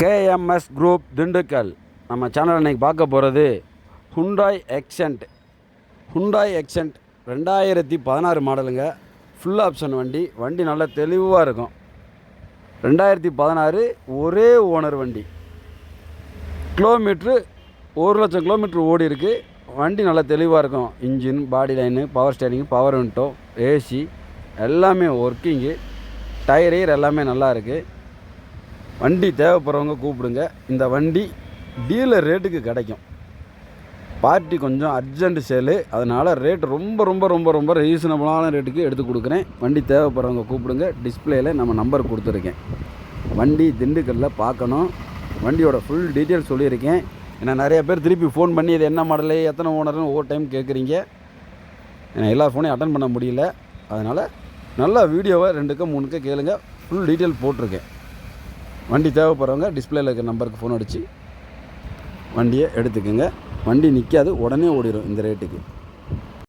KMS group Dindigul. நம்ம channel இன்றைக்கி பார்க்க போகிறது ஹுண்டாய் எக்ஸென்ட் ஹுண்டாய் எக்ஸென்ட் ரெண்டாயிரத்தி பதினாறு மாடலுங்க. ஃபுல் ஆப்ஷன் வண்டி. வண்டி நல்லா தெளிவாக இருக்கும். ரெண்டாயிரத்தி பதினாறு ஒரே ஓனர் வண்டி. கிலோமீட்ரு ஒரு லட்சம் கிலோமீட்ரு ஓடி இருக்கு. வண்டி நல்லா தெளிவாக இருக்கும். Engine body line power steering power window AC எல்லாமே ஒர்க்கிங்கு டயர் எல்லாமே நல்லா இருக்குது வண்டி தேவைப்படுறவங்க கூப்பிடுங்க. இந்த வண்டி டீலர் ரேட்டுக்கு கிடைக்கும். பார்ட்டி கொஞ்சம் அர்ஜென்ட் சேலு. அதனால் ரேட் ரொம்ப ரொம்ப ரொம்ப ரொம்ப ரீசனபிளான ரேட்டுக்கு எடுத்து கொடுக்குறேன். வண்டி தேவைப்படுறவங்க கூப்பிடுங்க. டிஸ்பிளேயில் நம்ம நம்பர் கொடுத்துருக்கேன். வண்டி திண்டுக்கல்லில் பார்க்கணும். வண்டியோட ஃபுல் டீட்டெயில் சொல்லியிருக்கேன். ஏன்னா நிறைய பேர் திருப்பி ஃபோன் பண்ணி இது என்ன மாடலு எத்தனை ஓனர்னு ஒவ்வொரு டைம் கேட்குறீங்க. ஏன்னா எல்லா ஃபோனையும் அட்டன் பண்ண முடியல. அதனால் நல்லா வீடியோவை ரெண்டுக்கு மூணுக்கு கேளுங்க. ஃபுல் டீட்டெயில் போட்டிருக்கேன். வண்டி தேவைப்படுறவங்க டிஸ்பிளேல இருக்கிற நம்பருக்கு ஃபோன் அடித்து வண்டியை எடுத்துக்கோங்க. வண்டி நிற்காது உடனே ஓடிடும் இந்த ரேட்டுக்கு